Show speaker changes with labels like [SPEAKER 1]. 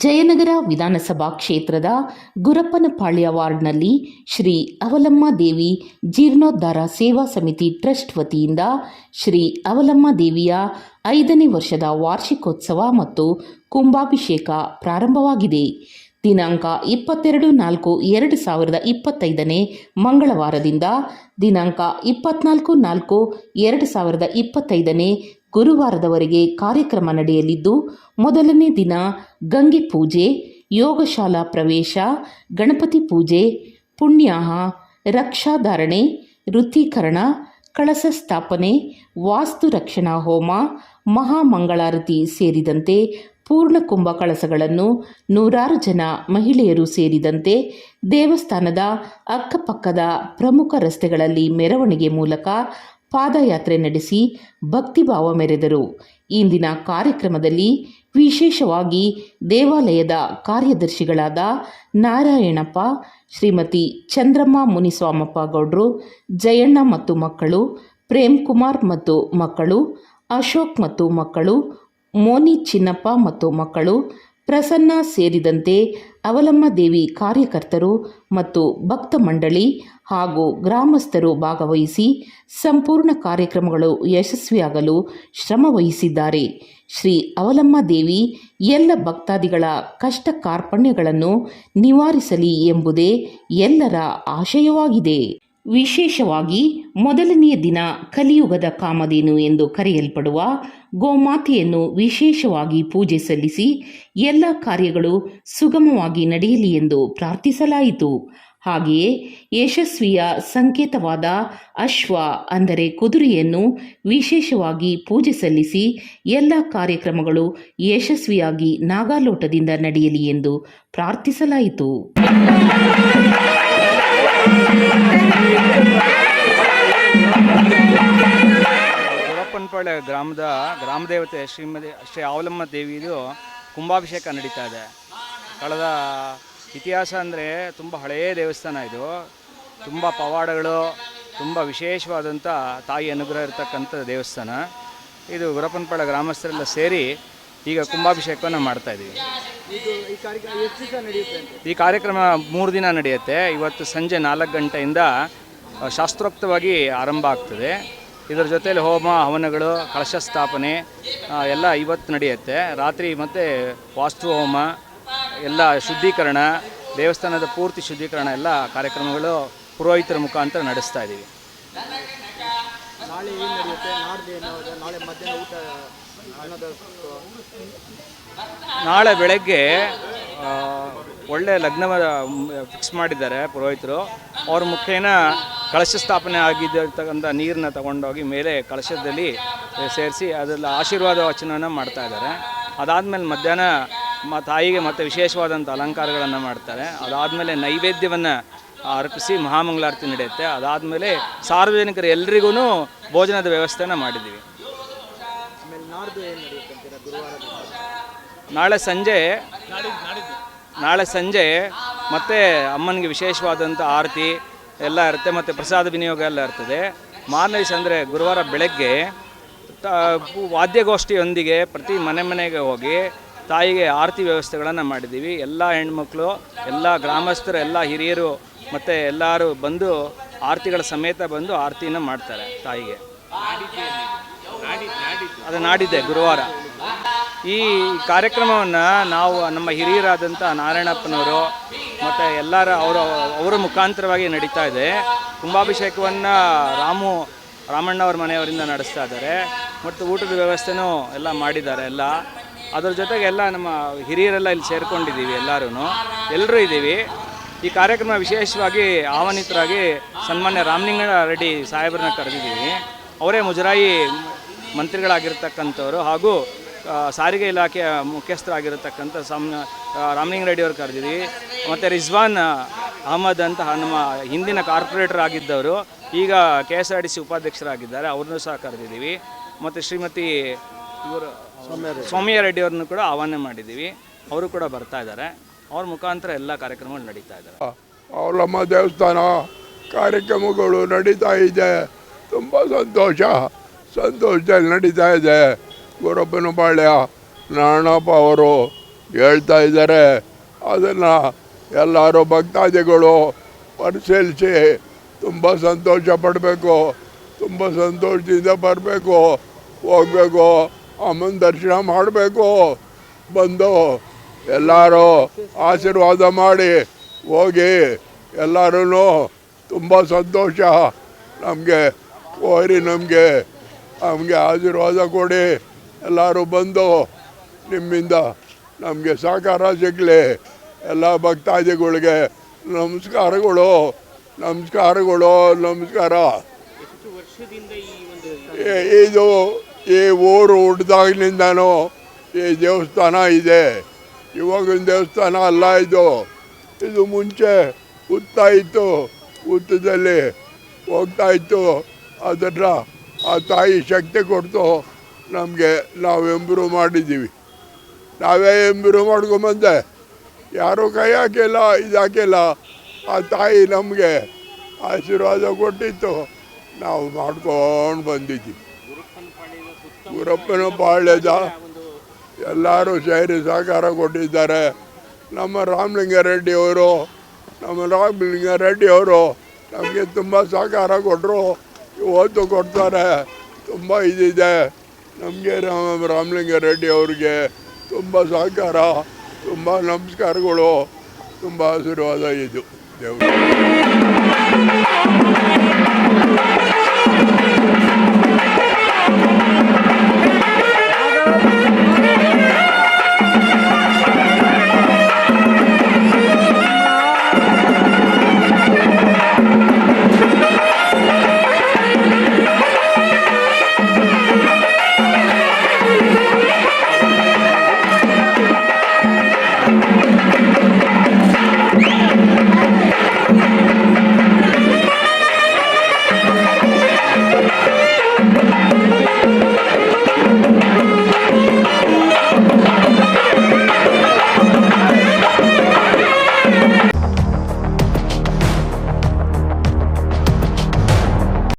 [SPEAKER 1] ಹರಿಹರ ವಿಧಾನಸಭಾ ಕ್ಷೇತ್ರದ ಗುರಪ್ಪನಪಾಳ್ಯ ವಾರ್ಡ್ನಲ್ಲಿ ಶ್ರೀ ಅವಲಮ್ಮ ದೇವಿ ಜೀರ್ಣೋದ್ಧಾರ ಸೇವಾ ಸಮಿತಿ ಟ್ರಸ್ಟ್ ವತಿಯಿಂದ ಶ್ರೀ ಅವಲಮ್ಮ ದೇವಿಯ ಐದನೇ ವರ್ಷದ ವಾರ್ಷಿಕೋತ್ಸವ ಮತ್ತು ಕುಂಭಾಭಿಷೇಕ ಪ್ರಾರಂಭವಾಗಿದೆ. ದಿನಾಂಕ ಇಪ್ಪತ್ತೆರಡು ನಾಲ್ಕು ಎರಡು ಸಾವಿರದ ಇಪ್ಪತ್ತೈದನೇ ಮಂಗಳವಾರದಿಂದ ದಿನಾಂಕ ಇಪ್ಪತ್ನಾಲ್ಕು ನಾಲ್ಕು ಎರಡು ಸಾವಿರದ ಇಪ್ಪತ್ತೈದನೇ ಗುರುವಾರದವರೆಗೆ ಕಾರ್ಯಕ್ರಮ ನಡೆಯಲಿದ್ದು, ಮೊದಲನೇ ದಿನ ಗಂಗೆ ಪೂಜೆ, ಯೋಗಶಾಲಾ ಪ್ರವೇಶ, ಗಣಪತಿ ಪೂಜೆ, ಪುಣ್ಯಾಹ, ರಕ್ಷಾಧಾರಣೆ, ವೃತ್ತೀಕರಣ, ಕಳಸ ಸ್ಥಾಪನೆ, ವಾಸ್ತು ರಕ್ಷಣಾ ಹೋಮ, ಮಹಾಮಂಗಳಾರತಿ ಸೇರಿದಂತೆ ಪೂರ್ಣ ಕುಂಭ ಕಳಸಗಳನ್ನು ನೂರಾರು ಜನ ಮಹಿಳೆಯರು ಸೇರಿದಂತೆ ದೇವಸ್ಥಾನದ ಅಕ್ಕಪಕ್ಕದ ಪ್ರಮುಖ ರಸ್ತೆಗಳಲ್ಲಿ ಮೆರವಣಿಗೆ ಮೂಲಕ ಪಾದಯಾತ್ರೆ ನಡೆಸಿ ಭಕ್ತಿಭಾವ ಮೆರೆದರು. ಇಂದಿನ ಕಾರ್ಯಕ್ರಮದಲ್ಲಿ ವಿಶೇಷವಾಗಿ ದೇವಾಲಯದ ಕಾರ್ಯದರ್ಶಿಗಳಾದ ನಾರಾಯಣಪ್ಪ, ಶ್ರೀಮತಿ ಚಂದ್ರಮ್ಮ ಮುನಿಸ್ವಾಮಪ್ಪ ಗೌಡ್ರು, ಜಯಣ್ಣ ಮತ್ತು ಮಕ್ಕಳು ಪ್ರೇಮ್ ಕುಮಾರ್ ಮತ್ತು ಮಕ್ಕಳು, ಅಶೋಕ್ ಮತ್ತು ಮಕ್ಕಳು, ಮೋನಿ ಚಿನ್ನಪ್ಪ ಮತ್ತು ಮಕ್ಕಳು ಪ್ರಸನ್ನ ಸೇರಿದಂತೆ ಅವಲಮ್ಮ ದೇವಿ ಕಾರ್ಯಕರ್ತರು ಮತ್ತು ಭಕ್ತ ಮಂಡಳಿ ಹಾಗೂ ಗ್ರಾಮಸ್ಥರು ಭಾಗವಹಿಸಿ ಸಂಪೂರ್ಣ ಕಾರ್ಯಕ್ರಮಗಳು ಯಶಸ್ವಿಯಾಗಲು ಶ್ರಮವಹಿಸಿದ್ದಾರೆ. ಶ್ರೀ ಅವಲಮ್ಮ ದೇವಿ ಎಲ್ಲ ಭಕ್ತಾದಿಗಳ ಕಷ್ಟ ಕಾರ್ಪಣ್ಯಗಳನ್ನು ನಿವಾರಿಸಲಿ ಎಂಬುದೇ ಎಲ್ಲರ ಆಶಯವಾಗಿದೆ. ವಿಶೇಷವಾಗಿ ಮೊದಲನೆಯ ದಿನ ಕಲಿಯುಗದ ಕಾಮಧೇನು ಎಂದು ಕರೆಯಲ್ಪಡುವ ಗೋಮಾತೆಯನ್ನು ವಿಶೇಷವಾಗಿ ಪೂಜೆ ಸಲ್ಲಿಸಿ ಎಲ್ಲ ಕಾರ್ಯಗಳು ಸುಗಮವಾಗಿ ನಡೆಯಲಿ ಎಂದು ಪ್ರಾರ್ಥಿಸಲಾಯಿತು. ಹಾಗೆಯೇ ಯಶಸ್ವಿಯ ಸಂಕೇತವಾದ ಅಶ್ವ ಅಂದರೆ ಕುದುರೆಯನ್ನು ವಿಶೇಷವಾಗಿ ಪೂಜೆ ಸಲ್ಲಿಸಿ ಎಲ್ಲ ಕಾರ್ಯಕ್ರಮಗಳು ಯಶಸ್ವಿಯಾಗಿ ನಾಗಾಲೋಟದಿಂದ ನಡೆಯಲಿ ಎಂದು ಪ್ರಾರ್ಥಿಸಲಾಯಿತು.
[SPEAKER 2] ಗುರಪ್ಪನಪಾಳ್ಯ ಗ್ರಾಮದ ಗ್ರಾಮ ದೇವತೆ ಶ್ರೀಮತಿ ಶ್ರೀ ಅವಲಮ್ಮ ದೇವಿದು ಕುಂಭಾಭಿಷೇಕ ನಡೀತಾ ಇದೆ. ಕಳೆದ ಇತಿಹಾಸ ಅಂದರೆ ತುಂಬ ಹಳೆಯ ದೇವಸ್ಥಾನ ಇದು. ತುಂಬ ಪವಾಡಗಳು, ತುಂಬ ವಿಶೇಷವಾದಂಥ ತಾಯಿ ಅನುಗ್ರಹ ಇರತಕ್ಕಂಥ ದೇವಸ್ಥಾನ. ಇದು ಗುರಪ್ಪನಪಾಳ್ಯ ಗ್ರಾಮಸ್ಥರೆಲ್ಲ ಸೇರಿ ಈಗ ಕುಂಭಾಭಿಷೇಕವನ್ನು ಮಾಡ್ತಾ ಇದ್ದೀವಿ ಈ ಕಾರ್ಯಕ್ರಮ ಮೂರು ದಿನ ನಡೆಯುತ್ತೆ. ಇವತ್ತು ಸಂಜೆ ನಾಲ್ಕು ಗಂಟೆಯಿಂದ ಶಾಸ್ತ್ರೋಕ್ತವಾಗಿ ಆರಂಭ ಆಗ್ತದೆ. ಇದರ ಜೊತೆಯಲ್ಲಿ ಹೋಮ ಹವನಗಳು ಕಳಶ ಸ್ಥಾಪನೆ ಎಲ್ಲ ಇವತ್ತು ನಡೆಯುತ್ತೆ. ರಾತ್ರಿ ಮತ್ತು ವಾಸ್ತು ಹೋಮ ಎಲ್ಲ ಶುದ್ಧೀಕರಣ ದೇವಸ್ಥಾನದ ಪೂರ್ತಿ ಶುದ್ಧೀಕರಣ ಎಲ್ಲ ಕಾರ್ಯಕ್ರಮಗಳು ಪುರೋಹಿತರ ಮುಖಾಂತರ ನಡೆಸ್ತಾ ಇದ್ದೀವಿ
[SPEAKER 3] ನಾಳೆ
[SPEAKER 2] ಬೆಳಗ್ಗೆ ಒಳ್ಳೆ ಲಗ್ನ ಫಿಕ್ಸ್ ಮಾಡಿದ್ದಾರೆ ಪುರೋಹಿತರು. ಅವ್ರ ಮುಖೇನ ಕಳಶ ಸ್ಥಾಪನೆ ಆಗಿದ್ದಿರ್ತಕ್ಕಂಥ ನೀರನ್ನ ತಗೊಂಡೋಗಿ ಮೇಲೆ ಕಳಶದಲ್ಲಿ ಸೇರಿಸಿ ಅದರಲ್ಲಿ ಆಶೀರ್ವಾದ ವಚನವನ್ನು ಮಾಡ್ತಾ ಇದ್ದಾರೆ. ಅದಾದಮೇಲೆ ಮಧ್ಯಾಹ್ನ ಮ, ತಾಯಿಗೆ ಮತ್ತು ವಿಶೇಷವಾದಂಥ ಅಲಂಕಾರಗಳನ್ನು ಮಾಡ್ತಾರೆ. ಅದಾದಮೇಲೆ ನೈವೇದ್ಯವನ್ನು ಅರ್ಪಿಸಿ ಮಹಾಮಂಗಳಾರತಿ ನಡೆಯುತ್ತೆ. ಅದಾದಮೇಲೆ ಸಾರ್ವಜನಿಕರು ಎಲ್ರಿಗೂ ಭೋಜನದ ವ್ಯವಸ್ಥೆನ ಮಾಡಿದ್ದೀವಿ. ನಾಳೆ ಸಂಜೆ ನಾಳೆ ಸಂಜೆ ಮತ್ತೆ ಅಮ್ಮನಿಗೆ ವಿಶೇಷವಾದಂಥ ಆರತಿ ಎಲ್ಲ ಇರುತ್ತೆ ಮತ್ತು ಪ್ರಸಾದ ವಿನಿಯೋಗ ಎಲ್ಲ ಇರ್ತದೆ. ಮಾರನೇ ದಿವಸ ಅಂದರೆ ಗುರುವಾರ ಬೆಳಗ್ಗೆ ತ- ವಾದ್ಯಗೋಷ್ಠಿಯೊಂದಿಗೆ ಪ್ರತಿ ಮನೆ ಮನೆಗೆ ಹೋಗಿ ತಾಯಿಗೆ ಆರತಿ ವ್ಯವಸ್ಥೆಗಳನ್ನು ಮಾಡಿದ್ದೀವಿ. ಎಲ್ಲ ಹೆಣ್ಮಕ್ಳು ಎಲ್ಲ ಗ್ರಾಮಸ್ಥರು ಎಲ್ಲ ಹಿರಿಯರು ಮತ್ತು ಎಲ್ಲರೂ ಬಂದು ಆರತಿಗಳ ಸಮೇತ ಬಂದು ಆರತಿನ ಮಾಡ್ತಾರೆ ತಾಯಿಗೆ. ಅದು ನಾಡಿದ್ದೆ ಗುರುವಾರ. ಈ ಕಾರ್ಯಕ್ರಮವನ್ನು ನಾವು ನಮ್ಮ ಹಿರಿಯರಾದಂಥ ನಾರಾಯಣಪ್ಪನವರು ಮತ್ತು ಎಲ್ಲರ ಅವರ ಅವರ ಮುಖಾಂತರವಾಗಿ ನಡೀತಾ ಇದೆ. ಕುಂಭಾಭಿಷೇಕವನ್ನು ರಾಮು, ರಾಮಣ್ಣವ್ರ ಮನೆಯವರಿಂದ ನಡೆಸ್ತಾ ಇದ್ದಾರೆ. ಮತ್ತು ಊಟದ ವ್ಯವಸ್ಥೆನೂ ಎಲ್ಲ ಮಾಡಿದ್ದಾರೆ ಎಲ್ಲ. ಅದ್ರ ಜೊತೆಗೆ ಎಲ್ಲ ನಮ್ಮ ಹಿರಿಯರೆಲ್ಲ ಇಲ್ಲಿ ಸೇರ್ಕೊಂಡಿದ್ದೀವಿ ಎಲ್ಲರೂ ಎಲ್ಲರೂ ಇದ್ದೀವಿ. ಈ ಕಾರ್ಯಕ್ರಮ ವಿಶೇಷವಾಗಿ ಆಹ್ವಾನಿತರಾಗಿ ಸನ್ಮಾನ್ಯ ರಾಮಲಿಂಗ ರೆಡ್ಡಿ ಸಾಹೇಬ್ರನ್ನ ಕರೆದಿದ್ದೀವಿ. ಅವರೇ ಮುಜರಾಯಿ ಮಂತ್ರಿಗಳಾಗಿರ್ತಕ್ಕಂಥವ್ರು ಹಾಗೂ ಸಾರಿಗೆ ಇಲಾಖೆಯ ಮುಖ್ಯಸ್ಥರಾಗಿರತಕ್ಕಂಥ ಸಮ್ ರಾಮಲಿಂಗ ರೆಡ್ಡಿ ಅವರು ಕರೆದಿದ್ದೀವಿ ಮತ್ತು ರಿಜ್ವಾನ್ ಅಹಮದ್ ಅಂತ ನಮ್ಮ ಹಿಂದಿನ ಕಾರ್ಪೊರೇಟರ್ ಆಗಿದ್ದವರು ಈಗ K S R T C ಉಪಾಧ್ಯಕ್ಷರಾಗಿದ್ದಾರೆ ಅವ್ರನ್ನೂ ಸಹ ಕರೆದಿದ್ದೀವಿ. ಮತ್ತು ಶ್ರೀಮತಿ ಇವರು ಸೌಮ್ಯ ರೆಡ್ಡಿ. ಅವ್ರನ್ನು ಕೂಡ ಆಹ್ವಾನ ಮಾಡಿದ್ದೀವಿ. ಅವರು ಕೂಡ ಬರ್ತಾ ಇದ್ದಾರೆ. ಅವ್ರ ಮುಖಾಂತರ ಎಲ್ಲ ಕಾರ್ಯಕ್ರಮಗಳು ನಡೀತಾ ಇದ್ದಾರೆ
[SPEAKER 4] ಅವಲಮ್ಮ ದೇವಸ್ಥಾನ ಕಾರ್ಯಕ್ರಮಗಳು ನಡೀತಾ ಇದೆ. ತುಂಬ ಸಂತೋಷ. ಸಂತೋಷದಲ್ಲಿ ನಡೀತಾ ಇದೆ. ಗುರಪ್ಪನ ಪಾಳ್ಯ ನಾರಾಯಣಪ್ಪ ಅವರು ಹೇಳ್ತಾ ಇದ್ದಾರೆ. ಅದನ್ನು ಎಲ್ಲರೂ ಭಕ್ತಾದಿಗಳು ಪರಿಶೀಲಿಸಿ, ತುಂಬ ಸಂತೋಷ ಪಡಬೇಕು, ತುಂಬ ಸಂತೋಷದಿಂದ ಬರಬೇಕು, ಹೋಗಬೇಕು, ಅಮ್ಮನ ದರ್ಶನ ಮಾಡಬೇಕು. ಬಂದು ಎಲ್ಲರೂ ಆಶೀರ್ವಾದ ಮಾಡಿ ಹೋಗಿ ಎಲ್ಲರೂ ತುಂಬ ಸಂತೋಷ. ನಮಗೆ ಕೋರಿ ನಮಗೆ. ನಮಗೆ ಆಶೀರ್ವಾದ ಕೊಡಿ. ಎಲ್ಲರೂ ಬಂದು ನಿಮ್ಮಿಂದ ನಮಗೆ ಸಹಕಾರ ಸಿಗಲಿ. ಎಲ್ಲ ಭಕ್ತಾದಿಗಳಿಗೆ ನಮಸ್ಕಾರಗಳು. ನಮಸ್ಕಾರಗಳು, ನಮಸ್ಕಾರ. ಇದು ಈ ಊರು ಹುಟ್ಟಿದಾಗಿನಿಂದನೂ ಈ ದೇವಸ್ಥಾನ ಇದೆ. ಇವಾಗಿನ ದೇವಸ್ಥಾನ ಅಲ್ಲ ಇದು. ಇದು ಮುಂಚೆ ಹುತ್ತಾಯಿತ್ತು ಹುತ್ತದಲ್ಲಿ ಹೋಗ್ತಾ ಇತ್ತು. ಅದರ ಆ ತಾಯಿ ಶಕ್ತಿ ಕೊಡ್ತು. ನಮಗೆ ನಾವು ಎಂಬ್ರೂ ಮಾಡಿದ್ದೀವಿ ನಾವೇ ಎಂಬ್ರೂ ಮಾಡ್ಕೊಂಬಂದೆ. ಯಾರೂ ಕೈ ಹಾಕಿಲ್ಲ, ಇದು ಹಾಕಿಲ್ಲ. ಆ ತಾಯಿ ನಮಗೆ ಆಶೀರ್ವಾದ ಕೊಟ್ಟಿತ್ತು. ನಾವು ಮಾಡ್ಕೊಂಡು ಬಂದಿದ್ದೀವಿ ಗುರಪ್ಪನ ಪಾಳ್ಯದ ಎಲ್ಲರೂ ಸೇರಿ ಸಹಕಾರ ಕೊಟ್ಟಿದ್ದಾರೆ. ನಮ್ಮ ರಾಮಲಿಂಗಾರೆಡ್ಡಿ ಅವರು, ನಮ್ಮ ರಾಮಲಿಂಗಾರೆಡ್ಡಿ ಅವರು ನಮಗೆ ತುಂಬ ಸಹಕಾರ ಕೊಟ್ಟರು ಇವತ್ತು ಕೊಡ್ತಾರೆ. ತುಂಬ ಇದಿದೆ. ನಮಗೆ ರಾಮ, ರಾಮಲಿಂಗ ರೆಡ್ಡಿ ಅವ್ರಿಗೆ ತುಂಬ ಸಹಕಾರ, ತುಂಬ ನಮಸ್ಕಾರಗಳು. ತುಂಬ ಆಶೀರ್ವಾದ ಇದು ದೇವರು Yeah!